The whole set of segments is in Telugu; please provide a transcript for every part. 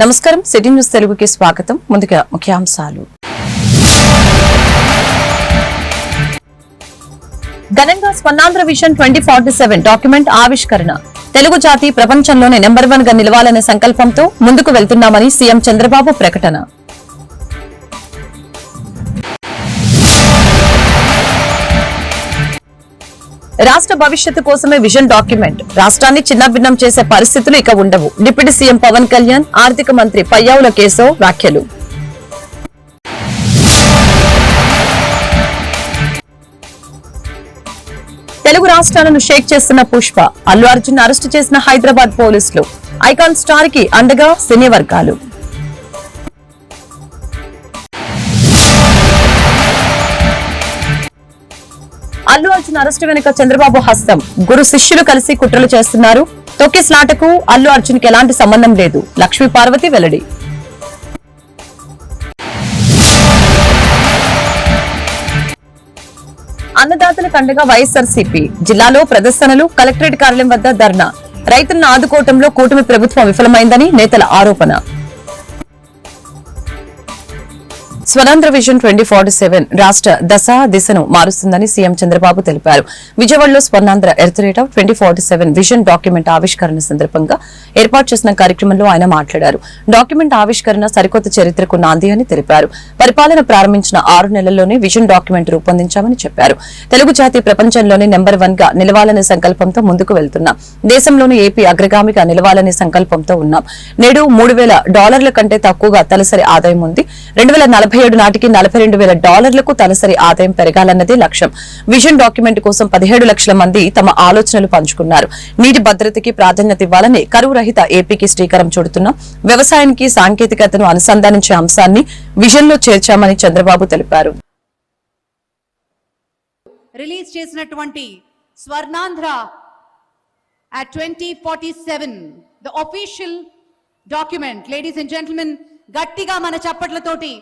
నమస్కారం. సిటీ న్యూస్ తెలుగుకి స్వాగతం. ముందుగా ముఖ్యాంశాలు. ఘనంగా Swarnandhra vision twenty forty seven document ఆవిష్కరణ. తెలుగు జాతి ప్రపంచంలోనే నెంబర్ వన్గా నిలవాలనే సంకల్పంతో ముందుకు వెళ్తున్నామని సీఎం చంద్రబాబు ప్రకటన. రాష్ట్ర భవిష్యత్తు కోసమే విజన్ డాక్యుమెంట్. రాష్ట్రాన్ని చిన్నభిన్నం చేసే పరిస్థితులు ఇక ఉండవు. డిప్యూటీ సీఎం పవన్ కళ్యాణ్ ఆర్థిక మంత్రి పయ్యావుల కేశవ్ వ్యాఖ్యలు. తెలుగు రాష్ట్రాలను షేక్ చేస్తున్న పుష్ప అల్లు అర్జున్ అరెస్టు చేసిన హైదరాబాద్ పోలీసులు. ఐకాన్ స్టార్కి అండగా సినీ వర్గాలు. అల్లు అర్జున్ అరెస్టు వెనుక చంద్రబాబు హస్తం. గురు శిష్యులు కలిసి కుట్రలు చేస్తున్నారు. తొక్కిస్లాటకు అల్లు అర్జున్కి ఎలాంటి సంబంధం లేదు. లక్ష్మీ పార్వతి వెల్లడి. అన్నదాతలకు అండగా వైఎస్ఆర్సీపీ. జిల్లాలో ప్రదర్శనలు కలెక్టరేట్ కార్యాలయం వద్ద ధర్నా. రైతులను ఆదుకోవటంలో కూటమి ప్రభుత్వం విఫలమైందని నేతల ఆరోపణ. స్వతంత్ర విజన్ ట్వంటీ ఫార్టీ సెవెన్ రాష్ట్ర దశ దిశను మారుస్తుందని సీఎం చంద్రబాబు తెలిపారు. విజయవాడలో Swarnandhra at the rate twenty forty seven vision document ఆవిష్కరణ సందర్భంగా ఏర్పాటు చేసిన కార్యక్రమంలో ఆయన మాట్లాడారు. డాక్యుమెంట్ ఆవిష్కరణ సరికొత్త చరిత్రకు నాంది అని తెలిపారు. పరిపాలన ప్రారంభించిన ఆరు నెలల్లోనే విజన్ డాక్యుమెంట్ రూపొందించామని చెప్పారు. తెలుగు జాతి ప్రపంచంలోనే నెంబర్ వన్గా నిలవాలనే సంకల్పంతో ముందుకు వెళ్తున్నాం దేశంలోని ఏపీ అగ్రగామిగా నిలవాలనే సంకల్పంతో ఉన్నాం. నేడు మూడు వేల డాలర్ల కంటే తక్కువగా తలసరి ఆదాయం ఉంది. రెండు ఏడు నాటికి నలభై రెండు వేల డాలర్లకు తలసరి ఆదాయం పెరగాలన్నదే లక్ష్యం. విజన్ డాక్యుమెంట్ కోసం పదిహేడు లక్షల మంది తమ ఆలోచనలు పంచుకున్నారు. నీటి భద్రతకి ప్రాధాన్యత ఇవ్వాలని కరువు రహిత ఏపీకి శ్రీకారం చుడుతున్నాం. వ్యవసాయానికి సాంకేతికతను అనుసంధానించే అంశాన్ని విజన్లో చేర్చామని చంద్రబాబు తెలిపారు. రిలీజ్ చేసినటువంటి Swarnandhra at twenty forty seven the official document ladies and gentlemen గట్టిగా మన చప్పట్లతోటి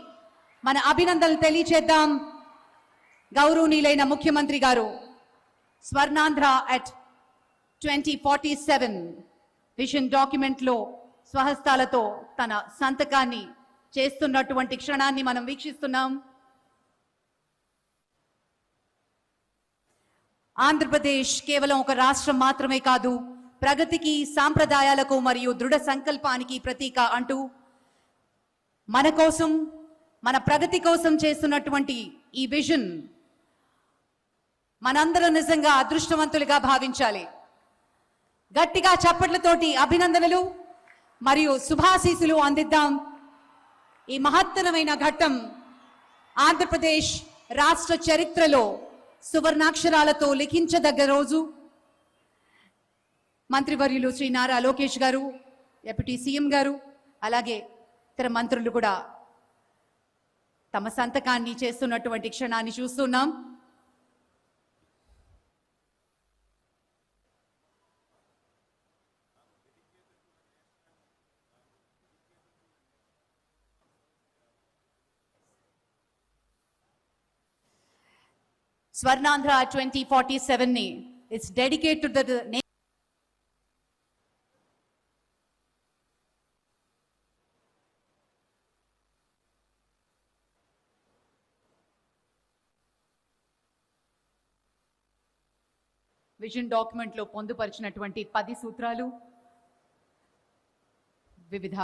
మన అభినందనలు తెలియచేద్దాం. గౌరవనీయులైన ముఖ్యమంత్రి గారు Swarnandhra at twenty forty seven vision డాక్యుమెంట్లో స్వహస్తాలతో తన సంతకాన్ని చేస్తున్నటువంటి క్షణాన్ని మనం వీక్షిస్తున్నాం. ఆంధ్రప్రదేశ్ కేవలం ఒక రాష్ట్రం మాత్రమే కాదు ప్రగతికి సాంప్రదాయాలకు మరియు దృఢ సంకల్పానికి ప్రతీక అంటూ మన కోసం మన ప్రగతి కోసం చేస్తున్నటువంటి ఈ విజన్ మనందరం నిజంగా అదృష్టవంతులుగా భావించాలి. గట్టిగా చప్పట్లతోటి అభినందనలు మరియు శుభాశీసులు అందిద్దాం. ఈ మహత్తరమైన ఘట్టం ఆంధ్రప్రదేశ్ రాష్ట్ర చరిత్రలో సువర్ణాక్షరాలతో లిఖించదగ్గ రోజు. మంత్రివర్యులు శ్రీ నారా లోకేష్ గారు డిప్యూటీ సీఎం గారు అలాగే ఇతర మంత్రులు కూడా తమ సంతకాన్ని చేస్తున్నటువంటి క్షణాన్ని చూస్తున్నాం. స్వర్ణాంధ్ర ట్వంటీ ఫార్టీ సెవెన్ని ఇట్స్ డెడికేట్ నేమ్ విజన్ డాక్యుమెంట్లో పొందుపరిచినటువంటి పది సూత్రాలు వివిధ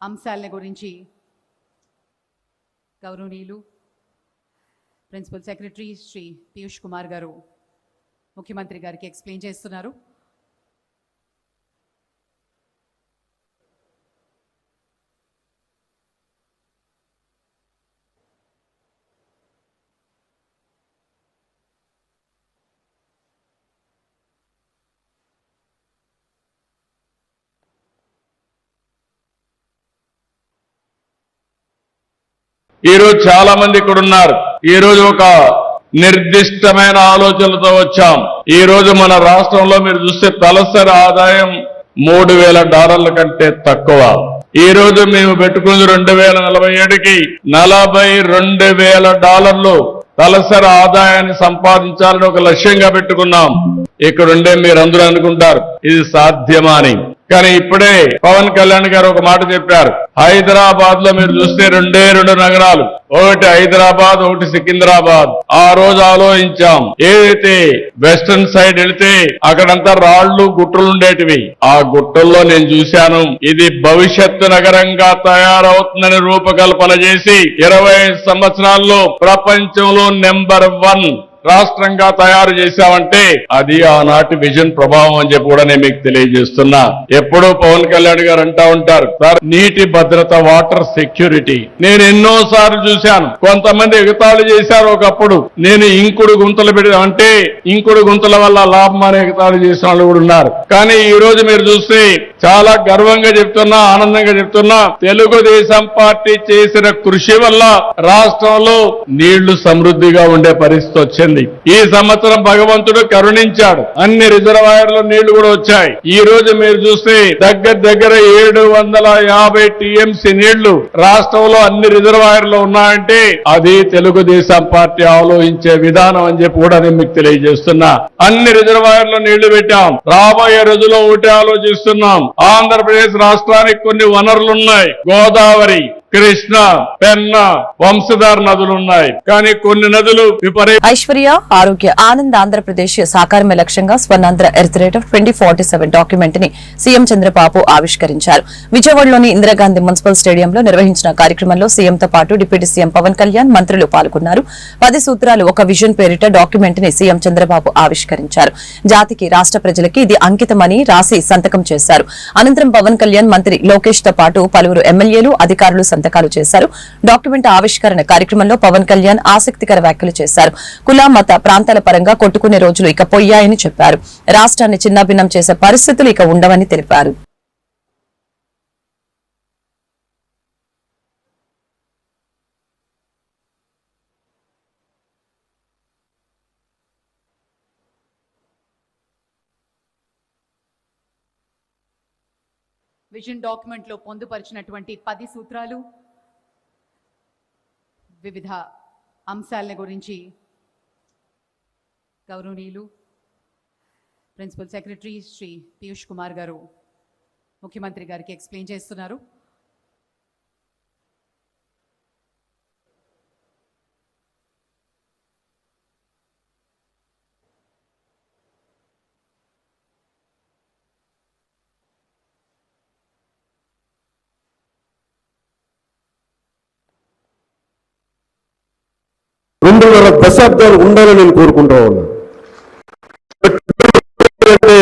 అంశాల గురించి గౌరవనీయులు ప్రిన్సిపల్ సెక్రటరీ శ్రీ పీయూష్ కుమార్ గారు ముఖ్యమంత్రి గారికి ఎక్స్ప్లెయిన్ చేస్తున్నారు. ఈ రోజు చాలా మంది ఇక్కడ ఉన్నారు. ఈ రోజు ఒక నిర్దిష్టమైన ఆలోచనలతో వచ్చాం. ఈ రోజు మన రాష్ట్రంలో మీరు చూస్తే తలసరి ఆదాయం మూడు వేల డాలర్ల కంటే తక్కువ. ఈ రోజు మేము పెట్టుకుంది రెండు వేల నలభై ఏడుకి నలభై రెండు వేల డాలర్లు తలసరి ఆదాయాన్ని సంపాదించాలని ఒక లక్ష్యంగా పెట్టుకున్నాం. ఇక్కడుండే మీరు అందరూ అనుకుంటారు ఇది సాధ్యమా అని. కానీ ఇప్పుడే పవన్ కళ్యాణ్ గారు ఒక మాట చెప్పారు. హైదరాబాద్లో మీరు చూస్తే రెండే రెండు నగరాలు. ఒకటి హైదరాబాద్ ఒకటి సికింద్రాబాద్. ఆ రోజు ఆలోచించాం. ఏదైతే వెస్టర్న్ సైడ్ వెళితే అక్కడంతా రాళ్ళు గుట్టలు ఉండేటివి. ఆ గుట్టల్లో నేను చూశాను ఇది భవిష్యత్తు నగరంగా తయారవుతుందని రూపకల్పన చేసి ఇరవై సంవత్సరాల్లో ప్రపంచంలో నెంబర్ వన్ రాష్ట్రంగా తయారు చేశామంటే అది ఆనాటి విజన్ ప్రభావం అని చెప్పి కూడా నేను మీకు తెలియజేస్తున్నా. ఎప్పుడూ పవన్ కళ్యాణ్ గారు అంటా ఉంటారు సార్ నీటి భద్రత వాటర్ సెక్యూరిటీ. నేను ఎన్నో సార్లు చూశాను. కొంతమంది ఎగతాళి చేశారు ఒకప్పుడు. నేను ఇంకుడు గుంతలు పెట్టి అంటే ఇంకుడు గుంతల వల్ల లాభం అనే ఎగతాళి చేసిన వాళ్ళు కూడా ఉన్నారు. కానీ ఈ రోజు మీరు చూస్తే చాలా గర్వంగా చెప్తున్నా ఆనందంగా చెప్తున్నా తెలుగుదేశం పార్టీ చేసిన కృషి వల్ల రాష్ట్రంలో నీళ్ళు సమృద్ధిగా ఉండే పరిస్థితి వచ్చింది. ఈ సంవత్సరం భగవంతుడు కరుణించాడు. అన్ని రిజర్వాయర్లు నీళ్ళు కూడా వచ్చాయి. ఈ రోజు మీరు చూస్తే దగ్గర దగ్గర ఏడు వందల యాభై టీఎంసీ నీళ్ళు రాష్ట్రంలో అన్ని రిజర్వాయర్లు ఉన్నాయంటే అది తెలుగుదేశం పార్టీ ఆలోచించే విధానం అని చెప్పి కూడా నేను మీకు తెలియజేస్తున్నా. అన్ని రిజర్వాయర్లు నీళ్ళు పెట్టాం. రాబోయే రోజుల్లో ఒకటి ఆలోచిస్తున్నాం. ఆంధ్రప్రదేశ్ రాష్ట్రానికి కొన్ని వనరులున్నాయి. గోదావరి కృష్ణ పెన్న వంశధార నదులు ఉన్నాయి కానీ కొన్ని నదులు విపరీత ఐశ్వర్య ఆరోగ్య ఆనంద్ ఆంధ్రప్రదేశ్ సాకారమే లక్ష్యంగా Swarnandhra at the rate of twenty forty seven డాక్యుమెంట్ని CM Chandrababu ఆవిష్కరించారు. విజయవాడలోని ఇందిరాగాంధీ మున్సిపల్ స్టేడియంలో నిర్వహించిన కార్యక్రమంలో సీఎంతో పాటు డిప్యూటీ సీఎం పవన్ కళ్యాణ్ మంత్రులు పాల్గొన్నారు. పది సూత్రాలు ఒక విజన్ పేరిట డాక్యుమెంట్ని సీఎం చంద్రబాబు ఆవిష్కరించారు. జాతికి రాష్ట్ర ప్రజలకి ఇది అంకితమని రాసి సంతకం చేశారు. అనంతరం పవన్ కళ్యాణ్ మంత్రి లోకేష్తో పాటు పలువురు ఎమ్మెల్యేలు అధికారులు సంతకాలు చేశారు. డాక్యుమెంట్ ఆవిష్కరణ కార్యక్రమంలో పవన్ కళ్యాణ్ ఆసక్తికర వ్యాఖ్యలు చేశారు. కుల మత ప్రాంతాల పరంగా కొట్టుకునే రోజులు ఇక పోయాయని చెప్పారు. రాష్ట్రాన్ని చిన్నాభిన్నం చేసే పరిస్థితులు ఇక ఉండవని తెలిపారు. విజన్ డాక్యుమెంట్లో పొందుపరిచినటువంటి పది సూత్రాలు వివిధ అంశాల గురించి గౌరవనీయులు ప్రిన్సిపల్ సెక్రటరీ శ్రీ పీయూష్ కుమార్ గారు ముఖ్యమంత్రి గారికి ఎక్స్ప్లెయిన్ చేస్తున్నారు. రెండున్నర దశాబ్దాలు ఉండాలని నేను కోరుకుంటా ఉన్నాను అంటే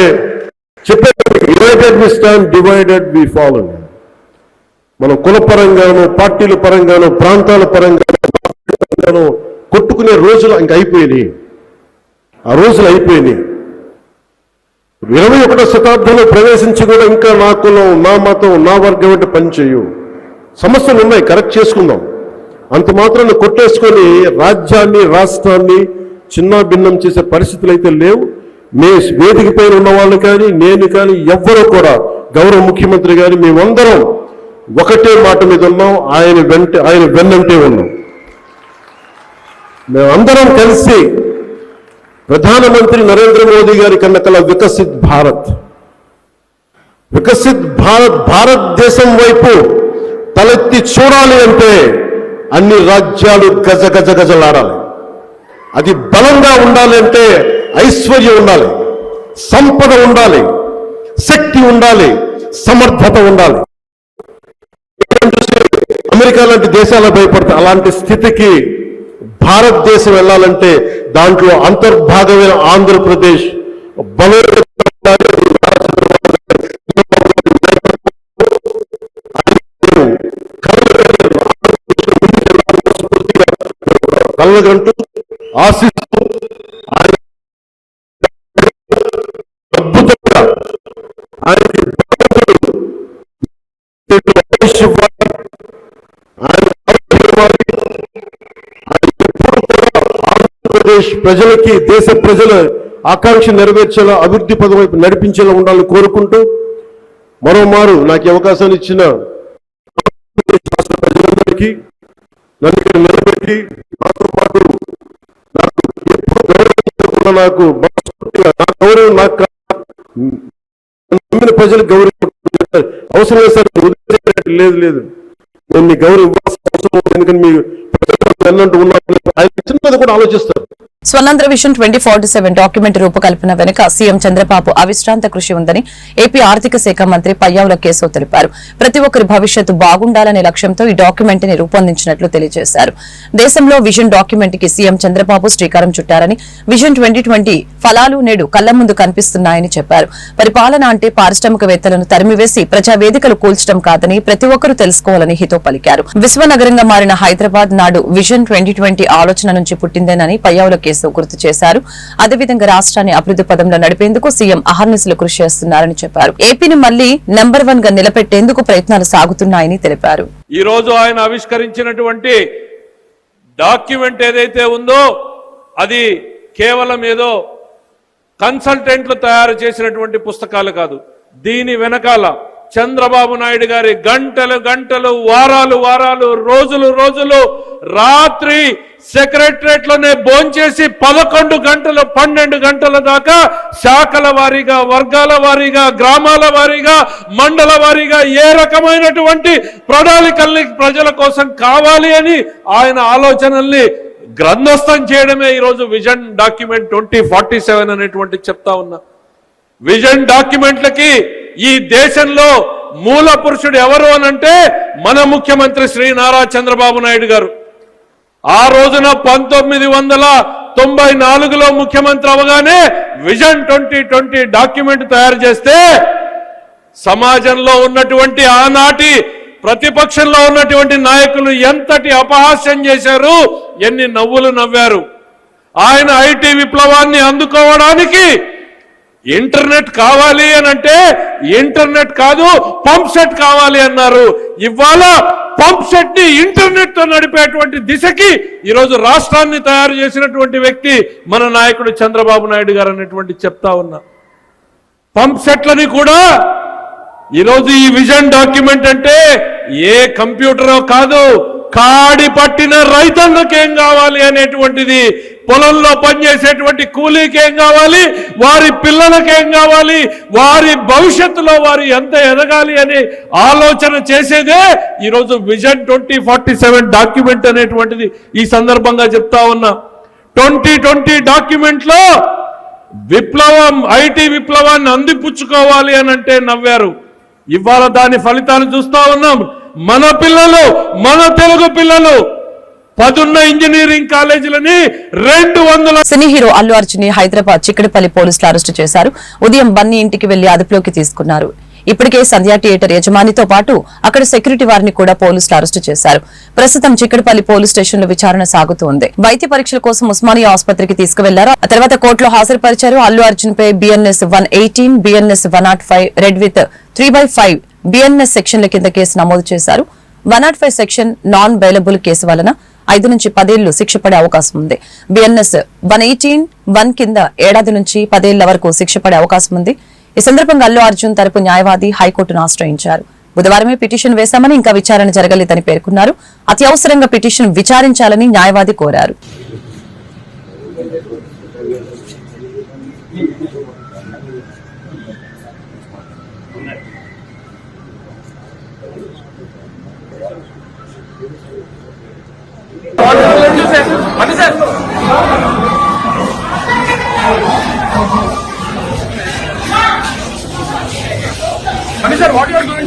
చెప్పే united we stand divided we fall. మనం కుల పరంగాను పార్టీల పరంగాను ప్రాంతాల పరంగాను కొట్టుకునే రోజులు ఇంక అయిపోయినాయి. ఆ రోజులు అయిపోయినాయి. ఇరవై ఒకటో శతాబ్దంలో ప్రవేశించి కూడా ఇంకా నా కులం నా మతం నా వర్గం అంటే పనిచేయు సమస్యలు ఉన్నాయి కరెక్ట్ చేసుకుందాం. అంత మాత్రాన్ని కొట్టేసుకొని రాజ్యాన్ని రాష్ట్రాన్ని చిన్న భిన్నం చేసే పరిస్థితులు అయితే లేవు. మే వేదిక పైన ఉన్న వాళ్ళు కానీ నేను కానీ ఎవ్వరూ కూడా గౌరవ ముఖ్యమంత్రి కానీ మేమందరం ఒకటే మాట మీద ఉన్నాం. ఆయన వెంట ఆయన వెన్నంటే ఉన్నాం. మేమందరం కలిసి ప్రధానమంత్రి నరేంద్ర మోదీ గారి కన్నా కల వికసిత్ భారత్. వికసిత్ భారత్ భారతదేశం వైపు తలెత్తి చూడాలి అంటే అన్ని రాజ్యాలు గజ గజ గజలాడాలి. అది బలంగా ఉండాలి అంటే ఐశ్వర్యం ఉండాలి సంపద ఉండాలి శక్తి ఉండాలి సమర్థత ఉండాలి. అమెరికా లాంటి దేశాలు భయపడతాయి. అలాంటి స్థితికి భారతదేశం వెళ్ళాలంటే దాంట్లో అంతర్భాగమైన ఆంధ్రప్రదేశ్ బలోపేతం కలగంటూ ఆశిస్తూ ఆయన అద్భుతంగా ఆయనకి ఆంధ్రప్రదేశ్ ప్రజలకి దేశ ప్రజల ఆకాంక్ష నెరవేర్చేలా అభివృద్ధి పదం వైపు నడిపించేలా ఉండాలని కోరుకుంటూ మరోమారు నాకు అవకాశాన్ని ఇచ్చిన రాష్ట్ర ప్రజలందరికీ నన్ను ఇక్కడ నిలబెట్టి నాతో పాటు నాకు ఎప్పుడు గౌరవించకుండా నాకు నా గౌరవం నాకు నమ్మిన ప్రజలు గౌరవం అవసరం లేదు సార్ లేదు లేదు. నేను మీ గౌరవం ఇవ్వాల్సిన అవసరం ఎందుకంటే మీ ప్రజలు అన్నట్టు ఆయన చిన్నది కూడా ఆలోచిస్తారు. Swarnandhra vision twenty forty seven document రూపకల్పన వెనుక సీఎం చంద్రబాబు అవిశ్రాంత కృషి ఉందని ఏపీ ఆర్థిక శాఖ మంత్రి పయ్యావుల కేశవ్ తెలిపారు. ప్రతి ఒక్కరి భవిష్యత్తు బాగుండాలనే లక్ష్యంతో ఈ డాక్యుమెంట్ని రూపొందించినట్లు తెలియజేశారు. దేశంలో విజన్ డాక్యుమెంట్కి సీఎం చంద్రబాబు శ్రీకారం చుట్టారని విజన్ ట్వంటీ ట్వంటీ ఫలాలు నేడు కళ్ళ ముందు కనిపిస్తున్నాయని చెప్పారు. పరిపాలన అంటే పారిశ్రామికవేత్తలను తరిమివేసి ప్రజా వేదికలు కూల్చడం కాదని ప్రతి ఒక్కరూ తెలుసుకోవాలని హితో పలికారు. విశ్వనగరంగా మారిన హైదరాబాద్ నాడు విజన్ ట్వంటీ ట్వంటీ ఆలోచన నుంచి పుట్టిందేనని పయ్యావుల కేశవ్ గుర్తు చేశారు. అదేవిధంగా రాష్ట్రాన్ని అభివృద్ధి పదంలో నడిపేందుకు సీఎం అహర్నిశలు కృషి చేస్తున్నారని చెప్పారు. ఏపీని మళ్ళీ నెంబర్ వన్గా నిలబెట్టేందుకు ప్రయత్నాలు సాగుతున్నాయని తెలిపారు. ఈ రోజు ఆయన ఆవిష్కరించినటువంటి డాక్యుమెంట్ ఏదైతే ఉందో అది కేవలం ఏదో కన్సల్టెంట్లు తయారు చేసినటువంటి పుస్తకాలు కాదు. దీని వెనకాల చంద్రబాబు నాయుడు గారి గంటలు గంటలు వారాలు వారాలు రోజులు రోజులు రాత్రి సెక్రటరేట్లోనే భోంచేసి పదకొండు గంటలు పన్నెండు గంటల దాకా శాఖల వారీగా వర్గాల వారీగా గ్రామాల వారీగా మండల వారీగా ఏ రకమైనటువంటి ప్రణాళికల్ని ప్రజల కోసం కావాలి అని ఆయన ఆలోచనల్ని గ్రంథస్థం చేయడమే ఈరోజు vision document twenty forty seven అనేటువంటి చెప్తా ఉన్నా. విజన్ డాక్యుమెంట్లకి ఈ దేశంలో మూల పురుషుడు ఎవరు అనంటే మన ముఖ్యమంత్రి శ్రీ నారా చంద్రబాబు నాయుడు గారు. ఆ రోజున పంతొమ్మిది వందల తొంభై నాలుగులో ముఖ్యమంత్రి అవగానే విజన్ ట్వంటీ ట్వంటీ డాక్యుమెంట్ తయారు చేస్తే సమాజంలో ఉన్నటువంటి ఆనాటి ప్రతిపక్షంలో ఉన్నటువంటి నాయకులు ఎంతటి అపహాస్యం చేశారు ఎన్ని నవ్వులు నవ్వారు. ఆయన ఐటీ విప్లవాన్ని అందుకోవడానికి ఇంటర్నెట్ కావాలి అని అంటే ఇంటర్నెట్ కాదు పంప్ సెట్ కావాలి అన్నారు. ఇవాళ పంప్ సెట్ని ఇంటర్నెట్తో నడిపేటువంటి దిశకి ఈరోజు రాష్ట్రాన్ని తయారు చేసినటువంటి వ్యక్తి మన నాయకుడు చంద్రబాబు నాయుడు గారు అనేటువంటి చెప్తా ఉన్నా. పంప్ సెట్లని కూడా ఈరోజు ఈ విజన్ డాక్యుమెంట్ అంటే ఏ కంప్యూటరో కాదు కాడి పట్టిన రైతన్నకేం కావాలి అనేటువంటిది పొలంలో పనిచేసేటువంటి కూలీకి ఏం కావాలి? వారి పిల్లలకి ఏం కావాలి? వారి భవిష్యత్తులో వారు ఎంత ఎదగాలి అని ఆలోచన చేసేదే ఈరోజు vision twenty forty seven document అనేటువంటిది ఈ సందర్భంగా చెప్తా ఉన్నా. ట్వంటీ ట్వంటీ డాక్యుమెంట్లో విప్లవం ఐటీ విప్లవాన్ని అందిపుచ్చుకోవాలి అని అంటే నవ్వారు. ఇవాళ దాని ఫలితాలు చూస్తా ఉన్నాం. మన పిల్లలు మన తెలుగు పిల్లలు పదున్న ఇంజనీరింగ్ కాలేజీలని రెండు వందల సినీ హీరో అల్లు అర్జున్ని హైదరాబాద్ చిక్కడపల్లి పోలీసులు అరెస్టు చేశారు. ఉదయం బన్నీ ఇంటికి వెళ్ళి అదుపులోకి తీసుకున్నారు. ఇప్పటికే సంధ్యా థియేటర్ యజమానితో పాటు అక్కడ సెక్యూరిటీ వారిని కూడా పోలీసులు అరెస్టు చేశారు. ప్రస్తుతం చిక్కడపల్లి పోలీస్ స్టేషన్లో విచారణ సాగుతోంది. వైద్య పరీక్షల కోసం ఉస్మానియా ఆసుపత్రికి తీసుకువెళ్ళారు? ఆ తర్వాత కోర్టులో హాజరుపరిచారు. అల్లు అర్జున్ పై BNS one eighteen BNS one nought five read with three by five BNS సెక్షన్ల కింద కేసు నమోదు చేశారు. One nought five section non bailable case వలన ఐదు నుంచి పదేళ్ళు శిక్ష పడే అవకాశం ఉంది. బిఎన్ఎస్ వన్ ఎయిటీన్ వన్ కింద ఏడాది నుంచి పదేళ్ళ వరకు శిక్ష పడే అవకాశం ఉంది. ఈ సందర్భంగా అల్లు అర్జున్ తరపు న్యాయవాది హైకోర్టును ఆశ్రయించారు. బుధవారమే పిటిషన్ వేశామని ఇంకా విచారణ జరగలేదని పేర్కొన్నారు. అత్యవసరంగా పిటిషన్ విచారించాలని న్యాయవాది కోరారు. Mani sir, what you are going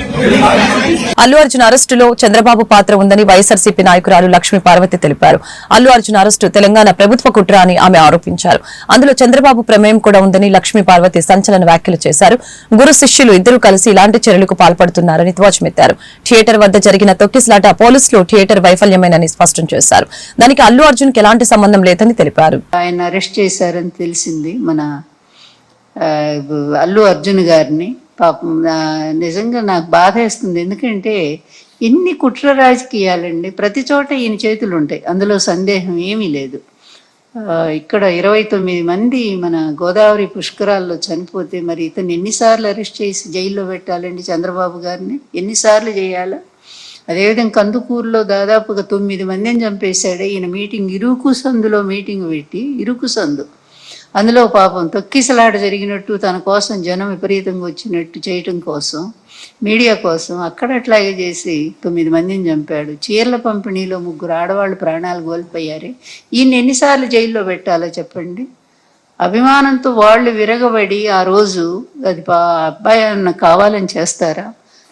Allu Arjun అరెస్టులో చంద్రబాబు పాత్ర ఉందని వైఎస్ఆర్సీపీ నాయకురాలు లక్ష్మీ పార్వతి తెలిపారు. అల్లు అర్జున్ అరెస్టు తెలంగాణ ప్రభుత్వ కుట్ర అని ఆమె ఆరోపించారు. అందులో చంద్రబాబు ప్రమేయం కూడా ఉందని లక్ష్మీ పార్వతి సంచలన వ్యాఖ్యలు చేశారు. గురు శిష్యులు ఇద్దరు కలిసి ఇలాంటి చర్యలకు పాల్పడుతున్నారని ధ్వజమెత్తారు. థియేటర్ వద్ద జరిగిన తొక్కిసలాట పోలీసులు థియేటర్ వైఫల్యమేనని స్పష్టం చేశారు. దానికి అల్లు అర్జున్ ఎలాంటి సంబంధం లేదని తెలిపారు. ఆయన అరెస్ట్ చేశారని తెలిసింది మన అల్లు అర్జున్ గారిని. పాపం నిజంగా నాకు బాధ వేస్తుంది ఎందుకంటే ఎన్ని కుట్ర రాజకీయాలండి. ప్రతి చోట ఈయన చేతులు ఉంటాయి అందులో సందేహం ఏమీ లేదు. ఇక్కడ ఇరవై తొమ్మిది మంది మన గోదావరి పుష్కరాల్లో చనిపోతే మరి ఇతను ఎన్నిసార్లు అరెస్ట్ చేసి జైల్లో పెట్టాలండి చంద్రబాబు గారిని? ఎన్నిసార్లు చేయాలా? అదేవిధంగా కందుకూరులో దాదాపుగా తొమ్మిది మందిని చంపేశాడు. ఈయన మీటింగ్ ఇరుకు సందులో మీటింగ్ పెట్టి ఇరుకు సందు. అందులో పాపం తొక్కిసలాట జరిగినట్టు తన కోసం జనం విపరీతంగా వచ్చినట్టు చేయటం కోసం మీడియా కోసం అక్కడ అట్లాగే చేసి తొమ్మిది మందిని చంపాడు. చీరల పంపిణీలో ముగ్గురు ఆడవాళ్ళు ప్రాణాలు కోల్పోయారే. ఈయన ఎన్నిసార్లు జైల్లో పెట్టాలో చెప్పండి? అభిమానంతో వాళ్ళు విరగబడి ఆ రోజు అది పా అబ్బాయి అన్న కావాలని చేస్తారా?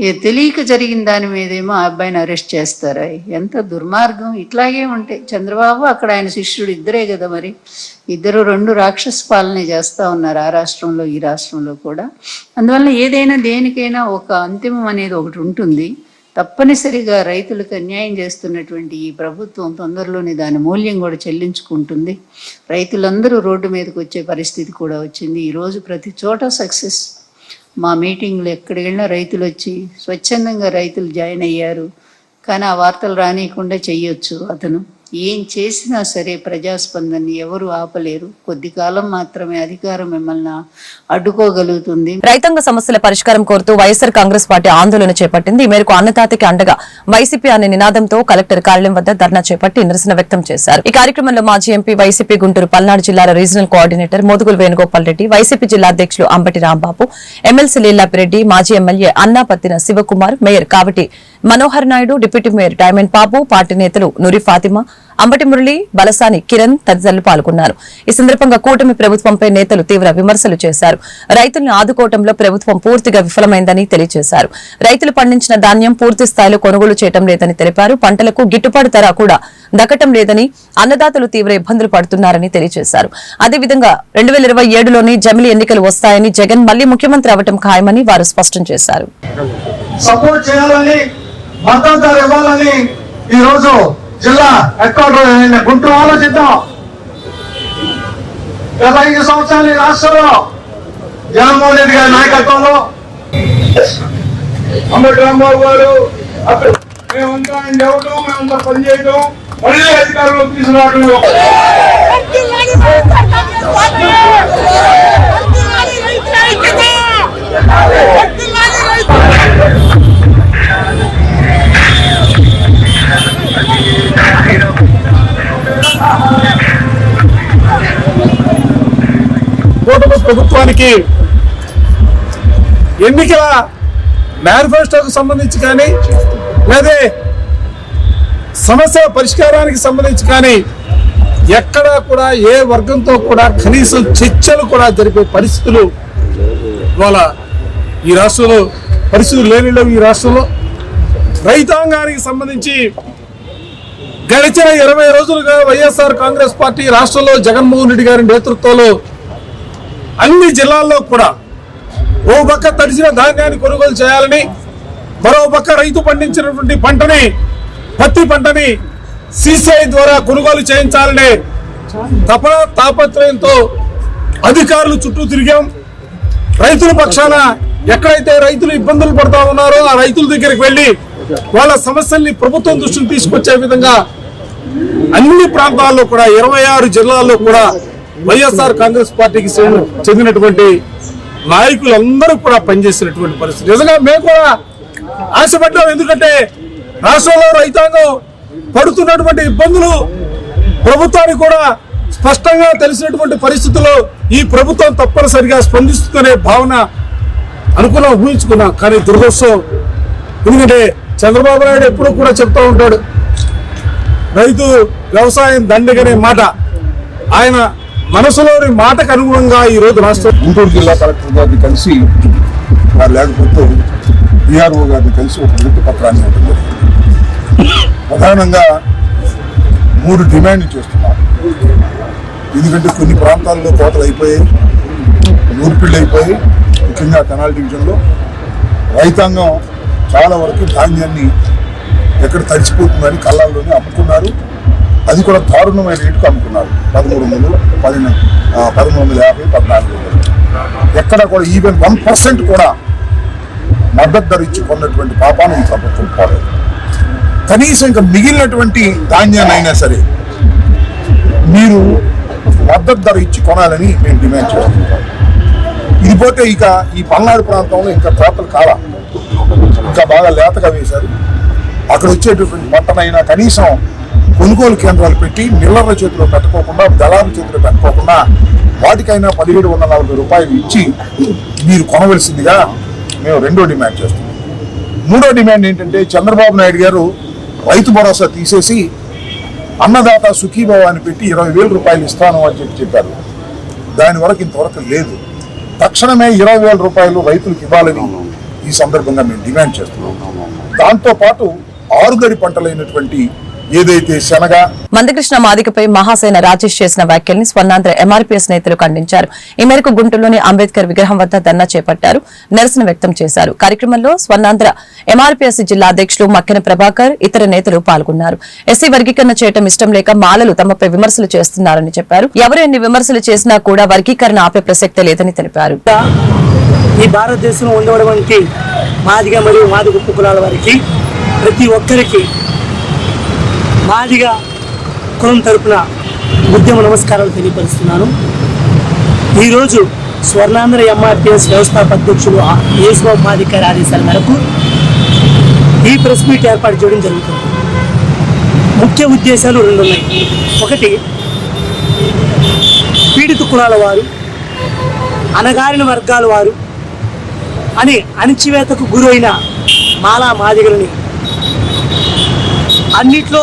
ఏ తెలియక జరిగిన దాని మీదేమో ఆ అబ్బాయిని అరెస్ట్ చేస్తారా? ఎంత దుర్మార్గం. ఇట్లాగే ఉంటాయి చంద్రబాబు అక్కడ ఆయన శిష్యుడు ఇద్దరే కదా మరి. ఇద్దరు రెండు రాక్షస పాలన చేస్తూ ఉన్నారు ఆ రాష్ట్రంలో ఈ రాష్ట్రంలో కూడా. అందువల్ల ఏదైనా దేనికైనా ఒక అంతిమం అనేది ఒకటి ఉంటుంది. తప్పనిసరిగా రైతులకు అన్యాయం చేస్తున్నటువంటి ఈ ప్రభుత్వం తొందరలోనే దాని మూల్యం కూడా చెల్లించుకుంటుంది. రైతులందరూ రోడ్డు మీదకి వచ్చే పరిస్థితి కూడా వచ్చింది. ఈరోజు ప్రతి చోట సక్సెస్ మా మీటింగ్లు ఎక్కడికి వెళ్ళినా రైతులు వచ్చి స్వచ్ఛందంగా రైతులు జాయిన్ అయ్యారు. కానీ ఆ వార్తలు రానియకుండా చెయ్యొచ్చు అతను. ఏం చేసినా సరే ప్రజాస్పందనని ఎవరు ఆపలేరు. కొద్ది కాలం మాత్రమే అధికారం మిమ్మల్ని అడ్డుకోగలుగుతుంది. రైతాంగ సమస్యల పరిష్కారం కోరుతూ వైఎస్సార్ కాంగ్రెస్ పార్టీ ఆందోళన చేపట్టింది. ఈ మేరకు అన్నదాతకి అండగా వైసీపీ అనే నినాదంతో కలెక్టర్ కార్యాలయం వద్ద ధర్నా చేపట్టి నిరసన వ్యక్తం చేశారు. ఈ కార్యక్రమంలో మాజీ ఎంపీ వైసీపీ గుంటూరు పల్నాడు జిల్లాల regional coordinator Modugula Venugopal Reddy YCP జిల్లా అధ్యక్షులు అంబటి రాంబాబు ఎమ్మెల్సీ లీలాపిరెడ్డి మాజీ ఎమ్మెల్యే అన్నా Pattina Shivakumar mayor Kavati Manohar Naidu deputy mayor diamond Babu party నేతలు నురి ఫాతిమా అంబటి మురళి బలసాని కిరణ్ తదితరులు పాల్గొన్నారు. ఈ సందర్భంగా కూటమి ప్రభుత్వంపై నేతలు తీవ్ర విమర్శలు చేశారు. రైతులను ఆదుకోవటంలో ప్రభుత్వం పూర్తిగా విఫలమైందని తెలియజేశారు. రైతులు పండించిన ధాన్యం పూర్తి స్థాయిలో కొనుగోలు చేయటం లేదని తెలిపారు. పంటలకు గిట్టుబాటు ధర కూడా దక్కటం లేదని అన్నదాతలు తీవ్ర ఇబ్బందులు పడుతున్నారని తెలియజేశారు. అదేవిధంగా రెండు వేల ఇరవై ఏడులోని జమిలి ఎన్నికలు వస్తాయని జగన్ మళ్ళీ ముఖ్యమంత్రి అవటం ఖాయమని వారు స్పష్టం చేశారు. సపోర్ట్ చేయాలని మద్దతు ఇవ్వాలని ఈ రోజు జిల్లా హెడ్ క్వార్టర్ గుంటూరు ఆలోచిద్దాం. గత ఐదు సంవత్సరాలు ఈ రాష్ట్రంలో జగన్మోహన్ రెడ్డి గారి నాయకత్వంలో అంబటి రాంబాబు గారు అక్కడ మేమంతా ఆయన ఇవ్వటం మేమంతా పనిచేయటం మళ్ళీ అధికారంలో తీసుకురావడం కూటమి ప్రభుత్వానికి ఎన్నికల మేనిఫెస్టోకు సంబంధించి కానీ లేదా సమస్య పరిష్కారానికి సంబంధించి కానీ ఎక్కడా కూడా ఏ వర్గంతో కూడా కనీసం చర్చలు కూడా జరిపే పరిస్థితులు ఇవాళ ఈ రాష్ట్రంలో పరిస్థితులు లేని లేవు ఈ రాష్ట్రంలో. రైతాంగానికి సంబంధించి గడిచిన ఇరవై రోజులుగా వైఎస్ఆర్ కాంగ్రెస్ పార్టీ రాష్ట్రంలో జగన్మోహన్ రెడ్డి గారి నేతృత్వంలో అన్ని జిల్లాల్లో కూడా ఓ పక్క తడిసిన ధాన్యాన్ని కొనుగోలు చేయాలని మరో పక్క రైతు పండించినటువంటి పంటని పత్తి పంటని సిసిఐ ద్వారా కొనుగోలు చేయించాలనే తపన తాపత్రయంతో అధికారులు చుట్టూ తిరిగాం. రైతుల పక్షాన ఎక్కడైతే రైతులు ఇబ్బందులు పడతా ఉన్నారో ఆ రైతుల దగ్గరికి వెళ్ళి వాళ్ళ సమస్యల్ని ప్రభుత్వం దృష్టిని తీసుకొచ్చే విధంగా అన్ని ప్రాంతాల్లో కూడా ఇరవై ఆరు జిల్లాల్లో కూడా వైఎస్ఆర్ కాంగ్రెస్ పార్టీకి చెందినటువంటి నాయకులందరూ కూడా పనిచేసినటువంటి పరిస్థితి. నిజంగా మేము కూడా ఆశపడ్డాం. ఎందుకంటే రాష్ట్రంలో రైతాంగం పడుతున్నటువంటి ఇబ్బందులు ప్రభుత్వానికి కూడా స్పష్టంగా తెలిసినటువంటి పరిస్థితుల్లో ఈ ప్రభుత్వం తప్పనిసరిగా స్పందిస్తుందనే భావన అనుకున్నాం ఊహించుకున్నాం. కానీ దురదృష్టం ఎందుకంటే చంద్రబాబు నాయుడు ఎప్పుడూ కూడా చెప్తూ ఉంటాడు రైతు వ్యవసాయం దండగనే మాట. ఆయన మనసులోని మాటకు అనుగుణంగా ఈ రోజు రాష్ట్ర గుంటూరు జిల్లా కలెక్టర్ గారిని కలిసి వారు లేకపోతే బీఆర్ఓ గారిని కలిసి ఒక వినతి పత్రాన్ని ఇవ్వడం ప్రధానంగా మూడు డిమాండ్ చేస్తున్నారు. ఎందుకంటే కొన్ని ప్రాంతాల్లో కోతలు అయిపోయాయి నూర్పిళ్ళు అయిపోయి ముఖ్యంగా కెనాల్ డివిజన్లో. రైతాంగం చాలా వరకు ధాన్యాన్ని ఎక్కడ తడిచిపోతుందని కళ్ళాల్లోనే అమ్ముకున్నారు అది కూడా దారుణమైన రేటుకు అమ్ముకున్నారు. పదమూడు వందలు పదిహేను పదమూడు వందల యాభై పద్నాలుగు వందలు. ఎక్కడ కూడా ఈవెన్ వన్ పర్సెంట్ కూడా మద్దతు ధర ఇచ్చి కొన్నటువంటి పాపాను ఈ ప్రభుత్వం పోలేదు. కనీసం ఇంకా మిగిలినటువంటి ధాన్యాన్ని అయినా సరే మీరు మద్దతు ధర ఇచ్చి కొనాలని మేము డిమాండ్ చేస్తున్నాం. ఇది పోతే ఇక ఈ పల్నాడు ప్రాంతంలో ఇంకా కోతలు కాల. ఇంకా బాగా లేతగా వేశారు. అక్కడ వచ్చేటటువంటి పంటనైనా కనీసం కొనుగోలు కేంద్రాలు పెట్టి మిల్లర్ల చేతిలో పెట్టుకోకుండా దళారుల చేతిలో పెట్టుకోకుండా వాటికైనా పదిహేడు వందల నలభై రూపాయలు ఇచ్చి మీరు కొనవలసిందిగా మేము రెండో డిమాండ్ చేస్తున్నాం. మూడో డిమాండ్ ఏంటంటే చంద్రబాబు నాయుడు గారు రైతు భరోసా తీసేసి అన్నదాత సుఖీభావ అని పెట్టి ఇరవై వేల రూపాయలు ఇస్తాను అని చెప్పి చెప్పారు. దాని వరకు ఇంతవరకు లేదు. తక్షణమే ఇరవై వేల రూపాయలు రైతులకు ఇవ్వాలని ఈ సందర్భంగా మేము డిమాండ్ చేస్తున్నాం. దాంతోపాటు ఆరుగడి పంటలైనటువంటి ఏదైతే శనగ మందకృష్ణ మాదికపై మహాసేన రాజేష్ చేసిన వ్యాఖ్యల్ని స్వర్ణాంధ్ర ఎంఆర్పీఎస్ నేతలు ఖండించారు. ఈ మేరకు గుంటూరులోని అంబేద్కర్ విగ్రహం వద్ద ధర్నా చేపట్టారు. నిరసన వ్యక్తం చేశారు. కార్యక్రమంలో స్వర్ణాంధ్ర ఎంఆర్పీఎస్ జిల్లా అధ్యక్షులు మక్కెన ప్రభాకర్ ఇతర నేతలు పాల్గొన్నారు. ఎస్సీ వర్గీకరణ చేయటం ఇష్టం లేక మాలలు తమపై విమర్శలు చేస్తున్నారని చెప్పారు. ఎవరు ఎన్ని విమర్శలు చేసినా కూడా వర్గీకరణ ఆపే ప్రసక్తే లేదని తెలిపారు. ఈ భారతదేశంలో ఉండేటువంటి మాదిగ మరియు మాదిగ కులాల వారికి ప్రతి ఒక్కరికి మాదిగా కులం తరపున ఉద్యమ నమస్కారాలు తెలియపరుస్తున్నాను. ఈరోజు స్వర్ణాంధ్ర ఎంఆర్పిఎస్ వ్యవస్థాపక అధ్యక్షులు యేసుబాబు మాదిక ఆదేశాల మేరకు ఈ ప్రెస్ మీట్ ఏర్పాటు చేయడం జరుగుతుంది. ముఖ్య ఉద్దేశాలు రెండు ఉన్నాయి. ఒకటి పీడిత కులాల వారు అణగారిన వర్గాల వారు అని అణిచివేతకు గురైన మాలా మాదిగలని అన్నిట్లో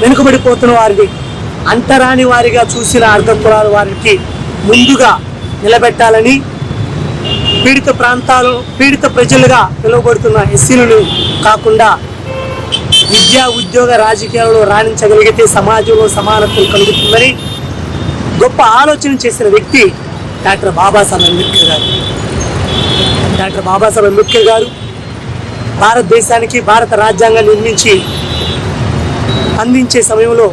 వెనుకబడిపోతున్న వారిని అంటరాని వారిగా చూసిన అర్ధకులాల వారికి ముందుగా నిలబెట్టాలని పీడిత ప్రాంతాలు పీడిత ప్రజలుగా పిలువబడుతున్న ఎస్సీలను కాకుండా విద్యా ఉద్యోగ రాజకీయాలలో రాణించగలిగితే సమాజంలో సమానత్వం కలుగుతుందని గొప్ప ఆలోచన చేసిన వ్యక్తి డాక్టర్ బాబాసాహెబ్ అంబేద్కర్ గారు. డాక్టర్ బాబాసాహెబ్ అంబేద్కర్ గారు భారతదేశానికి భారత రాజ్యాంగాన్ని నిర్మించి అందించే సమయంలో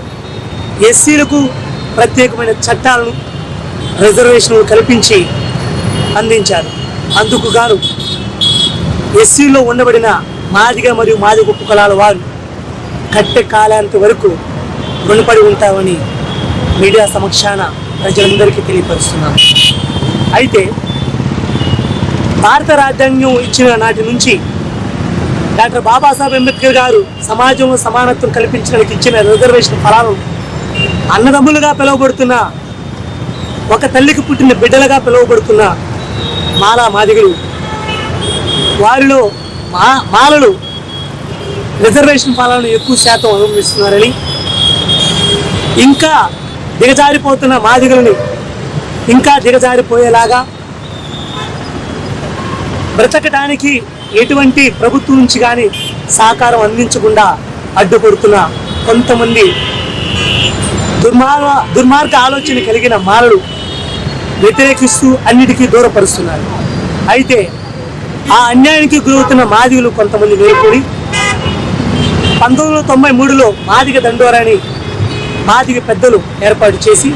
ఎస్సీలకు ప్రత్యేకమైన చట్టాలను రిజర్వేషన్లు కల్పించి అందించారు. అందుకు గాను ఎస్సీలో ఉండబడిన మాదిగ మరియు మాదిగ ఉప్పు కులాల వారు కట్టె కాలాంత వరకు రుణపడి ఉంటామని మీడియా సమక్షాన ప్రజలందరికీ తెలియపరుస్తున్నాను అయితే భారత రాజ్యాంగం ఇచ్చిన నాటి నుంచి డాక్టర్ బాబాసాహెబ్ అంబేద్కర్ గారు సమాజంలో సమానత్వం కల్పించడానికి ఇచ్చిన రిజర్వేషన్ ఫలాలను అన్నదమ్ములుగా పిలువబడుతున్న ఒక తల్లికి పుట్టిన బిడ్డలుగా పిలువబడుతున్న మాలా మాదిగులు వారిలో మా మాలలు రిజర్వేషన్ ఫలాలను ఎక్కువ శాతం అనుభవిస్తున్నారని ఇంకా దిగజారిపోతున్న మాదిగులని ఇంకా దిగజారిపోయేలాగా బ్రతకడానికి ఎటువంటి ప్రభుత్వం నుంచి కానీ సహకారం అందించకుండా అడ్డుపడుతున్న కొంతమంది దుర్మార్గ దుర్మార్గ ఆలోచన కలిగిన మాలలు వ్యతిరేకిస్తూ అన్నిటికీ దూరపరుస్తున్నారు. అయితే ఆ అన్యాయానికి గురవుతున్న మాదిగులు కొంతమంది మేల్కొని పంతొమ్మిది వందల తొంభై మూడులో మాదిగ దండోరాని మాదిగ పెద్దలు ఏర్పాటు చేసి